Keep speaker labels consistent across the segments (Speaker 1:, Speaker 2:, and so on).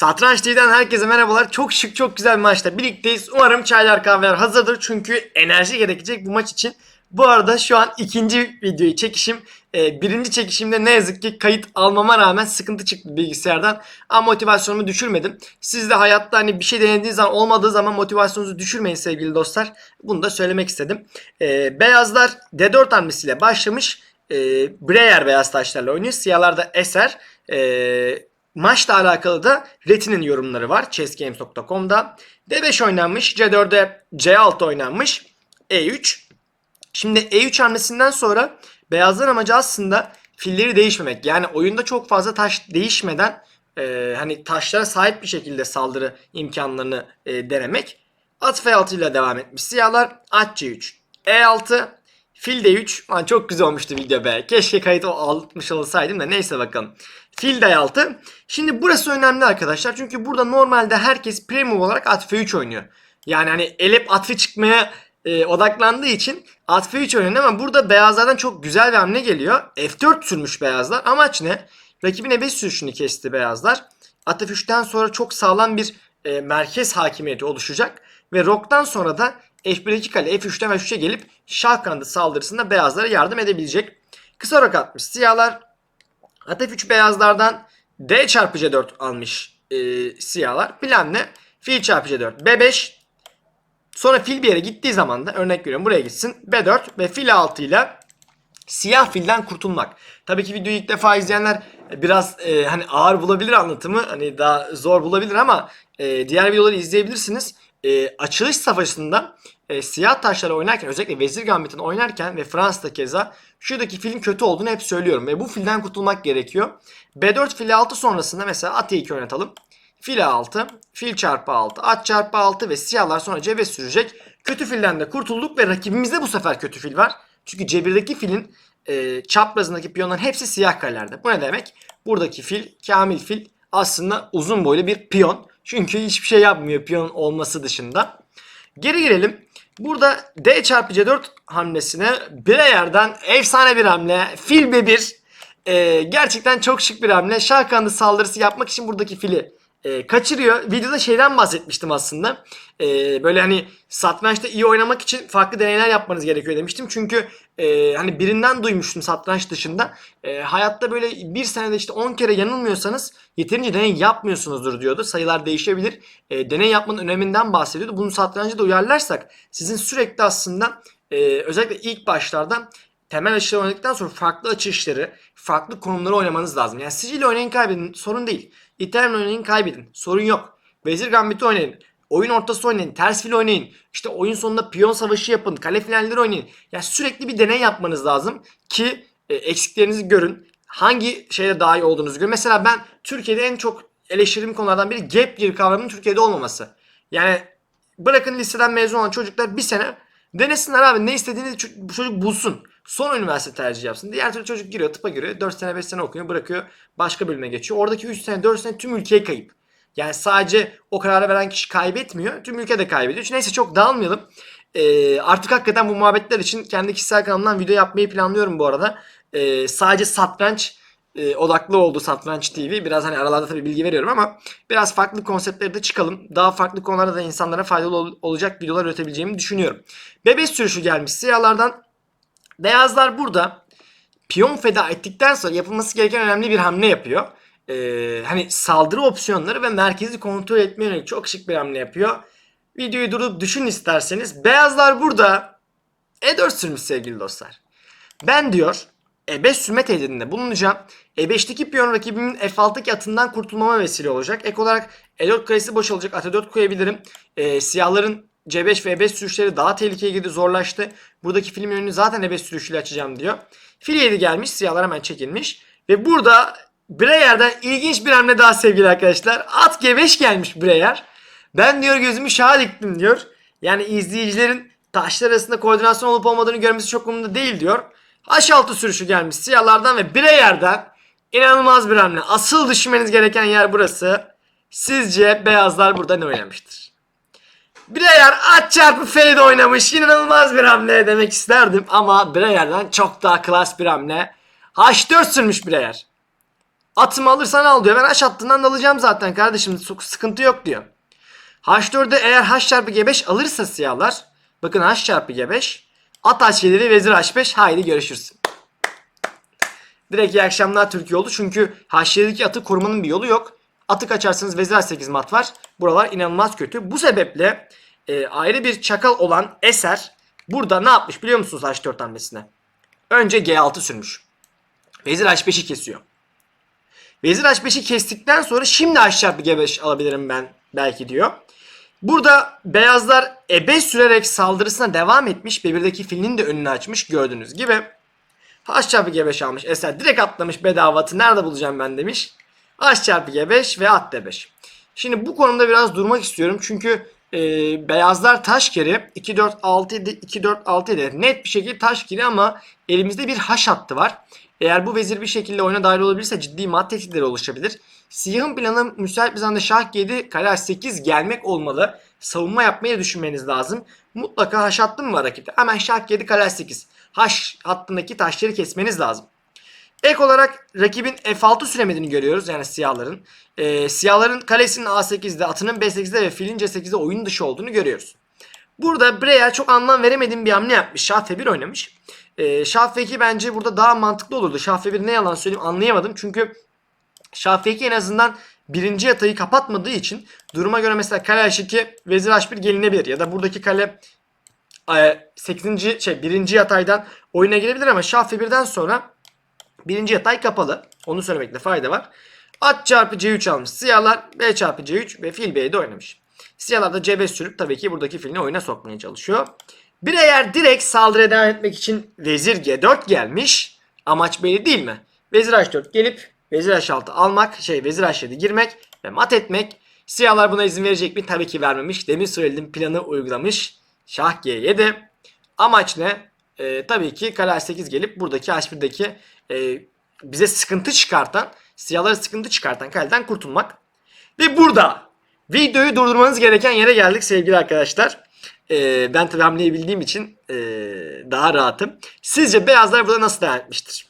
Speaker 1: Satranç TV'den herkese merhabalar. Çok şık, çok güzel bir maçta birlikteyiz. Umarım çaylar kahveler hazırdır. Çünkü enerji gerekecek bu maç için. Bu arada şu an ikinci videoyu çekişim. Ee, birinci çekişimde ne yazık ki kayıt almama rağmen sıkıntı çıktı bilgisayardan. Ama motivasyonumu düşürmedim. Siz de hayatta hani bir şey denediğiniz zaman olmadığı zaman motivasyonunuzu düşürmeyin sevgili dostlar. Bunu da söylemek istedim. Ee, beyazlar D4 hamlesiyle başlamış. Ee, Breyer beyaz taşlarla oynuyor. Siyahlar da Eser. Ee, Maçla alakalı da Retin'in yorumları var chessgames.com'da. D5 oynanmış, C4'e C6 oynanmış, E3. Şimdi E3 hamlesinden sonra beyazların amacı aslında filleri değişmemek. Yani oyunda çok fazla taş değişmeden e, hani taşlara sahip bir şekilde saldırı imkanlarını e, denemek. At F6 ile devam etmiş siyahlar. At C3. E6. Fil D3. Lan çok güzel olmuştu video be. Keşke kayıt almış olsaydım da neyse bakalım. Fil D6. Şimdi burası önemli arkadaşlar. Çünkü burada normalde herkes premium olarak at F3 oynuyor. Yani hani elep at F çıkmaya e, odaklandığı için at F3 oynuyor ama burada beyazlardan çok güzel bir hamle geliyor. F4 sürmüş beyazlar. Amaç ne? Rakibin E5 sürüşünü kesti beyazlar. At F3'ten sonra çok sağlam bir e, merkez hakimiyeti oluşacak. Ve Rock'tan sonra da F1-2 kale F3'ten F3'e gelip şah kanadı saldırısında beyazlara yardım edebilecek. Kısa rock atmış siyahlar. At F3 beyazlardan D çarpı C4 almış e, siyahlar. Plan ne? Fil çarpı C4 B5 Sonra fil bir yere gittiği zaman da örnek veriyorum buraya gitsin. B4 ve fil 6 ile siyah filden kurtulmak. Tabii ki videoyu ilk defa izleyenler biraz e, hani ağır bulabilir anlatımı. Hani daha zor bulabilir ama e, diğer videoları izleyebilirsiniz. E, açılış savaşında e, siyah taşları oynarken özellikle Vezir Gambit'ini oynarken ve Fransa'da keza şuradaki filin kötü olduğunu hep söylüyorum. Ve bu filden kurtulmak gerekiyor. B4 fil 6 sonrasında mesela at E2 oynatalım. Fil A6, fil çarpı 6, at çarpı 6 ve siyahlar sonra cebe sürecek. Kötü filden de kurtulduk ve rakibimizde bu sefer kötü fil var. Çünkü C1'deki filin e, çaprazındaki piyonların hepsi siyah karelerde. Bu ne demek? Buradaki fil, kamil fil aslında uzun boylu bir piyon. Çünkü hiçbir şey yapmıyor piyon olması dışında. Geri girelim. Burada D çarpı C4 hamlesine Breyer'den efsane bir hamle. Fil B1. E, gerçekten çok şık bir hamle. Şah kanadı saldırısı yapmak için buradaki fili e, kaçırıyor. Videoda şeyden bahsetmiştim aslında. E, böyle hani satrançta iyi oynamak için farklı deneyler yapmanız gerekiyor demiştim. Çünkü e, hani birinden duymuştum satranç dışında. E, hayatta böyle bir senede işte 10 kere yanılmıyorsanız yeterince deney yapmıyorsunuzdur diyordu. Sayılar değişebilir. E, deney yapmanın öneminden bahsediyordu. Bunu satrançta da uyarlarsak sizin sürekli aslında e, özellikle ilk başlarda temel açıları oynadıktan sonra farklı açışları, farklı konumları oynamanız lazım. Yani sicil oynayın kaybedin sorun değil. İtalyan oynayın kaybedin sorun yok. Vezir Gambit'i oynayın. Oyun ortası oynayın. Ters fil oynayın. İşte oyun sonunda piyon savaşı yapın. Kale finalleri oynayın. Yani sürekli bir deney yapmanız lazım ki e, eksiklerinizi görün. Hangi şeyde daha iyi olduğunuzu görün. Mesela ben Türkiye'de en çok eleştirdiğim konulardan biri gap year kavramının Türkiye'de olmaması. Yani bırakın liseden mezun olan çocuklar bir sene denesinler abi ne istediğini bu çocuk bulsun. Son üniversite tercih yapsın. Diğer türlü çocuk giriyor tıpa giriyor. 4 sene 5 sene okuyor bırakıyor. Başka bölüme geçiyor. Oradaki 3 sene 4 sene tüm ülkeye kayıp. Yani sadece o kararı veren kişi kaybetmiyor. Tüm ülke de kaybediyor. Neyse çok dağılmayalım. Ee, artık hakikaten bu muhabbetler için kendi kişisel kanalımdan video yapmayı planlıyorum bu arada. Ee, sadece satranç e, odaklı oldu Satranç TV. Biraz hani aralarda tabii bilgi veriyorum ama biraz farklı konseptlere de çıkalım. Daha farklı konularda da insanlara faydalı ol- olacak videolar üretebileceğimi düşünüyorum. Bebek sürüşü gelmiş siyahlardan. Beyazlar burada piyon feda ettikten sonra yapılması gereken önemli bir hamle yapıyor. Ee, hani saldırı opsiyonları ve merkezi kontrol etmeye yönelik çok şık bir hamle yapıyor. Videoyu durup düşün isterseniz. Beyazlar burada E4 sürmüş sevgili dostlar. Ben diyor E5 sürme tehdidinde bulunacağım. E5'teki piyon rakibimin F6'daki atından kurtulmama vesile olacak. Ek olarak E4 karesi boşalacak. At 4 koyabilirim. Ee, siyahların C5 ve E5 sürüşleri daha tehlikeye girdi zorlaştı. Buradaki film yönünü zaten E5 sürüşüyle açacağım diyor. Fil 7 gelmiş. Siyahlar hemen çekilmiş. Ve burada Breyer'den ilginç bir hamle daha sevgili arkadaşlar. At G5 gelmiş Breyer. Ben diyor gözümü şaha diktim diyor. Yani izleyicilerin taşlar arasında koordinasyon olup olmadığını görmesi çok umurumda değil diyor. H6 sürüşü gelmiş siyahlardan ve Breyer'den inanılmaz bir hamle. Asıl düşünmeniz gereken yer burası. Sizce beyazlar burada ne oynamıştır? Breyer at çarpı fade oynamış. İnanılmaz bir hamle demek isterdim ama Breyer'den çok daha klas bir hamle. H4 sürmüş Breyer. Atımı alırsan al diyor. Ben haş hattından da alacağım zaten kardeşim. Sıkıntı yok diyor. H4'e eğer H çarpı G5 alırsa siyahlar. Bakın H çarpı G5. At H7'li vezir H5. Haydi görüşürüz. Direkt iyi akşamlar Türkiye oldu. Çünkü H7'deki atı korumanın bir yolu yok. Atı kaçarsanız vezir H8 mat var. Buralar inanılmaz kötü. Bu sebeple e, ayrı bir çakal olan Eser burada ne yapmış biliyor musunuz H4 hamlesine? Önce G6 sürmüş. Vezir H5'i kesiyor. Vezir H5'i kestikten sonra şimdi H çarpı G5 alabilirim ben belki diyor. Burada beyazlar ebe sürerek saldırısına devam etmiş. Bibirdeki filinin de önünü açmış gördüğünüz gibi. H çarpı G5 almış. Eser direkt atlamış bedava atı nerede bulacağım ben demiş. H çarpı G5 ve at D5. Şimdi bu konuda biraz durmak istiyorum. Çünkü e, beyazlar taş kere 2 4 6 7 2 4 6 7 net bir şekilde taş kere ama elimizde bir haş hattı var. Eğer bu vezir bir şekilde oyuna dahil olabilirse ciddi mat tehditleri oluşabilir. Siyahın planı müsait bir zamanda şah 7 kale H8 gelmek olmalı. Savunma yapmayı düşünmeniz lazım. Mutlaka haş hattı mı var rakipte? Hemen şah 7 kale H8. Haş hattındaki taşları kesmeniz lazım. Ek olarak rakibin F6 süremediğini görüyoruz yani siyahların. Ee, siyahların kalesinin A8'de, atının B8'de ve filin C8'de oyun dışı olduğunu görüyoruz. Burada Breyer çok anlam veremediğim bir hamle yapmış. Şah F1 oynamış. Ee, Şah F2 bence burada daha mantıklı olurdu. Şah F1 ne yalan söyleyeyim anlayamadım. Çünkü Şah F2 en azından birinci yatayı kapatmadığı için duruma göre mesela kale H2 vezir H1 gelinebilir. Ya da buradaki kale 8. şey 1. yataydan oyuna girebilir ama Şah F1'den sonra birinci yatay kapalı. Onu söylemekte fayda var. At çarpı C3 almış. Siyahlar B çarpı C3 ve fil B'de oynamış. Siyahlar da C5 sürüp tabii ki buradaki filini oyuna sokmaya çalışıyor. Bir eğer direkt saldırıya devam etmek için vezir G4 gelmiş. Amaç belli değil mi? Vezir H4 gelip vezir H6 almak, şey vezir H7 girmek ve mat etmek. Siyahlar buna izin verecek mi? Tabii ki vermemiş. Demin söylediğim planı uygulamış. Şah G7. Amaç ne? Ee, tabii ki kale H8 gelip buradaki H1'deki e, bize sıkıntı çıkartan, siyahlara sıkıntı çıkartan kaleden kurtulmak. Ve burada videoyu durdurmanız gereken yere geldik sevgili arkadaşlar. Ee, ben tabi hamleyi bildiğim için ee, daha rahatım. Sizce beyazlar burada nasıl devam etmiştir?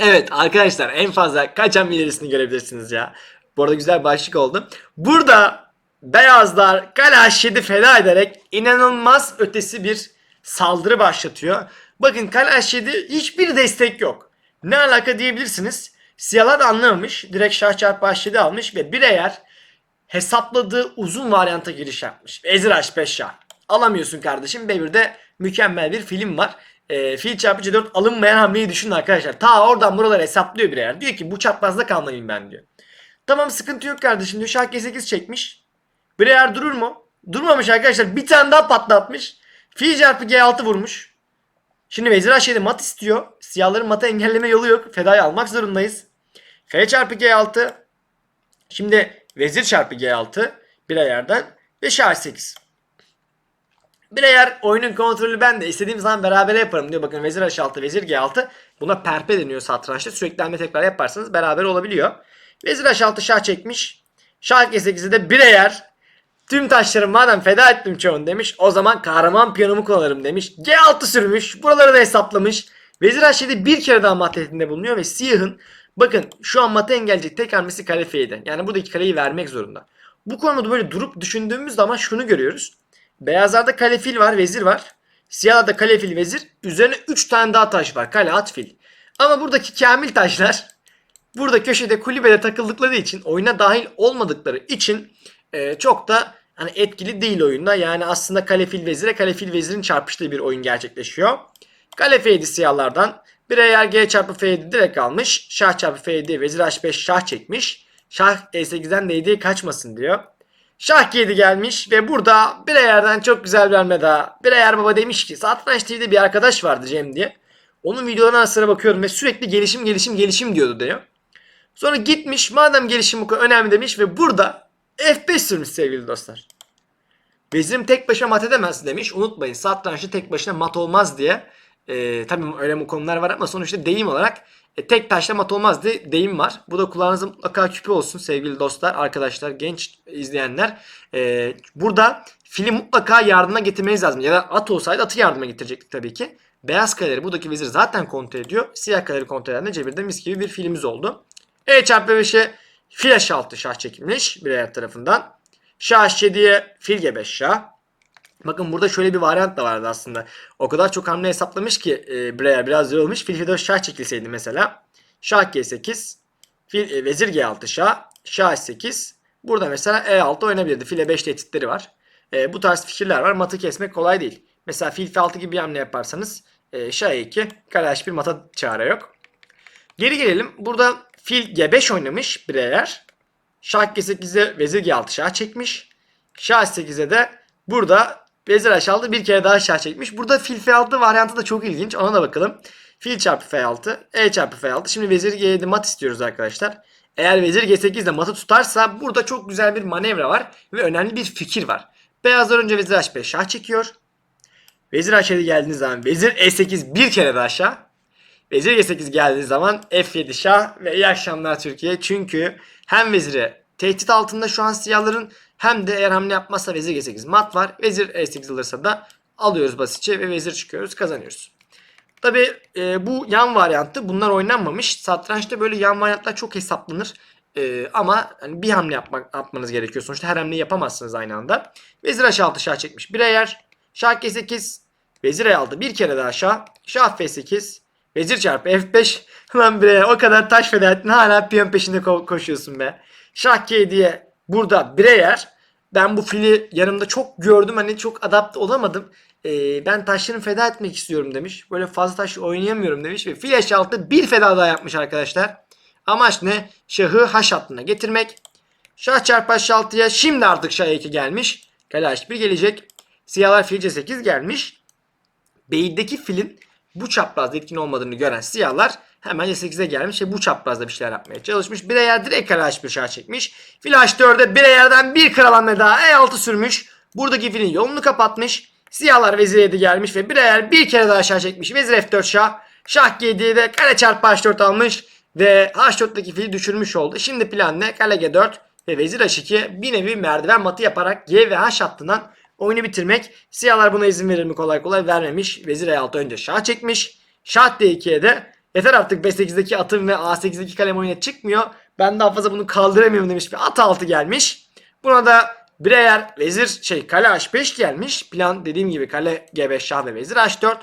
Speaker 1: Evet arkadaşlar en fazla kaç hamle görebilirsiniz ya. Bu arada güzel başlık oldu. Burada beyazlar kale H7 feda ederek inanılmaz ötesi bir saldırı başlatıyor. Bakın kale H7 hiçbir destek yok. Ne alaka diyebilirsiniz. Siyahlar anlamamış. Direkt şah çarpı H7 almış ve bir eğer hesapladığı uzun varyanta giriş yapmış. Vezir H5 şah. Alamıyorsun kardeşim. B1'de mükemmel bir film var. E, fil çarpı C4 alınmayan hamleyi düşünün arkadaşlar. Ta oradan buraları hesaplıyor bir eğer. Diyor ki bu çaprazda kalmalıyım ben diyor. Tamam sıkıntı yok kardeşim diyor. Şah G8 çekmiş. Bir eğer durur mu? Durmamış arkadaşlar. Bir tane daha patlatmış. Fil çarpı G6 vurmuş. Şimdi Vezir H7 mat istiyor. Siyahların matı engelleme yolu yok. Fedayı almak zorundayız. F çarpı G6. Şimdi Vezir çarpı G6. Bir ayardan. Ve Şah 8. Bir eğer oyunun kontrolü ben de istediğim zaman beraber yaparım diyor. Bakın Vezir H6, Vezir G6. Buna perpe deniyor satrançta. Sürekli hamle tekrar yaparsanız beraber olabiliyor. Vezir H6 şah çekmiş. Şah G8'i de bir eğer Tüm taşları madem feda ettim çoğunu demiş. O zaman kahraman piyanomu kullanırım demiş. G6 sürmüş. Buraları da hesaplamış. Vezir H7 bir kere daha mat bulunuyor ve siyahın bakın şu an matı engelleyecek tek hamlesi kale F7. Yani buradaki kaleyi vermek zorunda. Bu konuda böyle durup düşündüğümüz zaman şunu görüyoruz. Beyazlarda kale fil var, vezir var. Siyahlarda kale fil vezir. Üzerine 3 tane daha taş var. Kale at fil. Ama buradaki kamil taşlar burada köşede kulübede takıldıkları için oyuna dahil olmadıkları için e, çok da hani etkili değil oyunda. Yani aslında kale fil vezire kale fil vezirin çarpıştığı bir oyun gerçekleşiyor. Kale F7 siyahlardan. Bir eğer G çarpı F7 direkt almış. Şah çarpı F7 vezir H5 şah çekmiş. Şah E8'den D7'ye kaçmasın diyor. Şah G7 gelmiş ve burada bir ayardan çok güzel bir hamle daha. Bir ayar baba demiş ki Satranç TV'de bir arkadaş vardı Cem diye. Onun videolarına sıra bakıyorum ve sürekli gelişim gelişim gelişim diyordu diyor. Sonra gitmiş madem gelişim bu kadar önemli demiş ve burada F5 sürmüş sevgili dostlar. Vezirim tek başına mat edemez demiş. Unutmayın satrançta tek başına mat olmaz diye. E, tabii öyle konular var ama sonuçta deyim olarak e, tek taşla mat olmaz diye deyim var. Bu da kulağınızda mutlaka küpe olsun sevgili dostlar, arkadaşlar, genç izleyenler. E, burada fili mutlaka yardıma getirmeniz lazım. Ya da at olsaydı atı yardıma getirecektik tabii ki. Beyaz kaleleri buradaki vezir zaten kontrol ediyor. Siyah kaleleri kontrol eden de cebirde mis gibi bir filimiz oldu. E çarpı 5'e fil H6 şah çekilmiş bireyer tarafından. Şah H7'ye fil G5 şah. Bakın burada şöyle bir varyant da vardı aslında. O kadar çok hamle hesaplamış ki e, Breyer biraz yorulmuş. Fil F4 şah çekilseydi mesela. Şah G8. Fil, e, vezir G6 şah. Şah H8. Burada mesela E6 oynayabilirdi. Fil E5 tehditleri var. E, bu tarz fikirler var. Matı kesmek kolay değil. Mesela fil F6 gibi bir hamle yaparsanız e, Şah E2. Kale H1 mata çare yok. Geri gelelim. Burada fil G5 oynamış Breyer. Şah G8'e vezir G6 şah çekmiş. Şah H8'e de burada vezir H6 bir kere daha şah çekmiş. Burada fil F6 varyantı da çok ilginç. Ona da bakalım. Fil çarpı F6, E çarpı F6. Şimdi vezir G7 mat istiyoruz arkadaşlar. Eğer vezir G8 ile matı tutarsa burada çok güzel bir manevra var ve önemli bir fikir var. Beyazlar önce vezir H5 şah çekiyor. Vezir H7 geldiğiniz zaman vezir E8 bir kere daha şah. Vezir G8 geldiği zaman F7 şah ve iyi akşamlar Türkiye. Çünkü hem vezire tehdit altında şu an siyahların hem de eğer hamle yapmazsa vezir G8 mat var. Vezir E8 alırsa da alıyoruz basitçe ve vezir çıkıyoruz kazanıyoruz. Tabi bu yan varyantı bunlar oynanmamış. Satrançta böyle yan varyantlar çok hesaplanır. E, ama hani bir hamle yapmak, yapmanız gerekiyor. Sonuçta her hamleyi yapamazsınız aynı anda. Vezir H6 şah çekmiş. Bir eğer. Şah G8. Vezir E6 bir kere daha şah. Şah F8. Vezir çarpı F5. Lan bre o kadar taş feda ettin hala piyon peşinde ko- koşuyorsun be. Şah diye burada Breyer. Ben bu fili yanımda çok gördüm hani çok adapte olamadım. Ee, ben taşlarını feda etmek istiyorum demiş. Böyle fazla taş oynayamıyorum demiş ve fil H6 bir feda daha yapmış arkadaşlar. Amaç ne? Şahı H hattına getirmek. Şah çarpı H6'ya şimdi artık Şah 2 gelmiş. Kale H1 gelecek. Siyahlar fil C8 gelmiş. Beyindeki filin bu çaprazda etkin olmadığını gören siyahlar hemen C8'e gelmiş ve bu çaprazda bir şeyler yapmaya çalışmış. Bir eğer direkt kare H1 şah çekmiş. Fil H4'e bir eğerden bir kral hamle daha E6 sürmüş. Buradaki filin yolunu kapatmış. Siyahlar vezir 7 gelmiş ve bir bir kere daha şah çekmiş. Vezir F4 şah. Şah G7'ye de kare çarpı H4 almış. Ve H4'teki fili düşürmüş oldu. Şimdi plan ne? Kale G4 ve vezir H2 bir nevi merdiven matı yaparak G ve H hattından oyunu bitirmek. Siyahlar buna izin verir mi kolay kolay vermemiş. Vezir E6 önce şah çekmiş. Şah D2'ye de yeter artık B8'deki atım ve A8'deki kalem oyuna çıkmıyor. Ben daha fazla bunu kaldıramıyorum demiş ve at 6 gelmiş. Buna da bir eğer vezir şey kale H5 gelmiş. Plan dediğim gibi kale G5 şah ve vezir H4.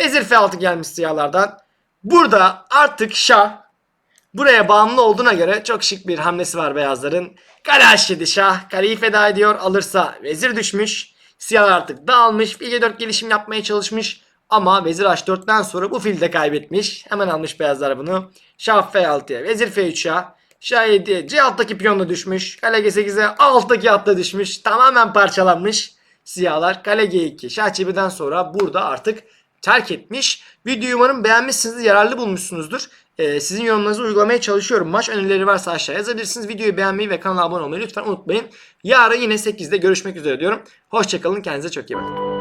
Speaker 1: Vezir F6 gelmiş siyahlardan. Burada artık şah buraya bağımlı olduğuna göre çok şık bir hamlesi var beyazların. Kale H7 şah. Kaleyi feda ediyor. Alırsa vezir düşmüş. Siyah artık dağılmış. Fil 4 gelişim yapmaya çalışmış. Ama vezir H4'ten sonra bu fil de kaybetmiş. Hemen almış beyazlar bunu. Şah F6'ya. Vezir F3 şah. Şah 7'ye. C6'daki piyon da düşmüş. Kale G8'e alttaki at da düşmüş. Tamamen parçalanmış. Siyahlar kale G2. Şah çevirden sonra burada artık terk etmiş. Videoyu umarım beğenmişsinizdir, yararlı bulmuşsunuzdur. Ee, sizin yorumlarınızı uygulamaya çalışıyorum. Maç önerileri varsa aşağıya yazabilirsiniz. Videoyu beğenmeyi ve kanala abone olmayı lütfen unutmayın. Yarın yine 8'de görüşmek üzere diyorum. Hoşçakalın, kendinize çok iyi bakın.